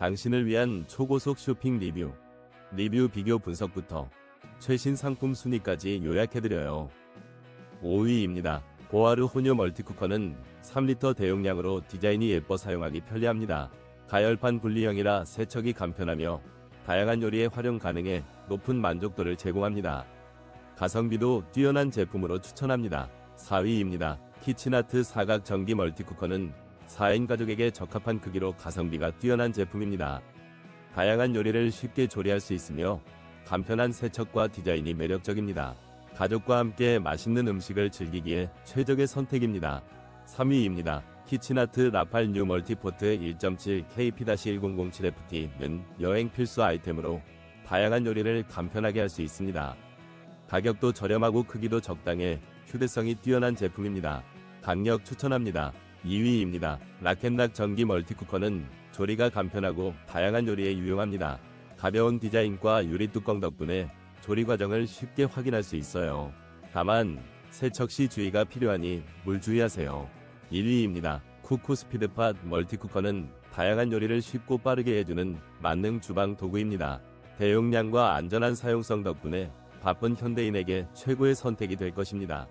당신을 위한 초고속 쇼핑 리뷰, 리뷰 비교 분석부터 최신 상품 순위까지 요약해드려요. 5위입니다. 고하르 혼요 멀티쿠커는 3리터 대용량으로 디자인이 예뻐 사용하기 편리합니다. 가열판 분리형이라 세척이 간편하며 다양한 요리에 활용 가능해 높은 만족도를 제공합니다. 가성비도 뛰어난 제품으로 추천합니다. 4위입니다. 키친아트 사각 전기 멀티쿠커는 4인 가족에게 적합한 크기로 가성비가 뛰어난 제품입니다. 다양한 요리를 쉽게 조리할 수 있으며 간편한 세척과 디자인이 매력적입니다. 가족과 함께 맛있는 음식을 즐기기에 최적의 선택입니다. 3위입니다. 키친아트 라팔 뉴 멀티포트 1.7 KP-1007FT는 여행 필수 아이템으로 다양한 요리를 간편하게 할 수 있습니다. 가격도 저렴하고 크기도 적당해 휴대성이 뛰어난 제품입니다. 강력 추천합니다. 2위입니다. 라켓락 전기 멀티쿠커는 조리가 간편하고 다양한 요리에 유용합니다. 가벼운 디자인과 유리 뚜껑 덕분에 조리 과정을 쉽게 확인할 수 있어요. 다만 세척 시 주의가 필요하니 물 주의하세요. 1위입니다. 쿠쿠 스피드팟 멀티쿠커는 다양한 요리를 쉽고 빠르게 해주는 만능 주방 도구입니다. 대용량과 안전한 사용성 덕분에 바쁜 현대인에게 최고의 선택이 될 것입니다.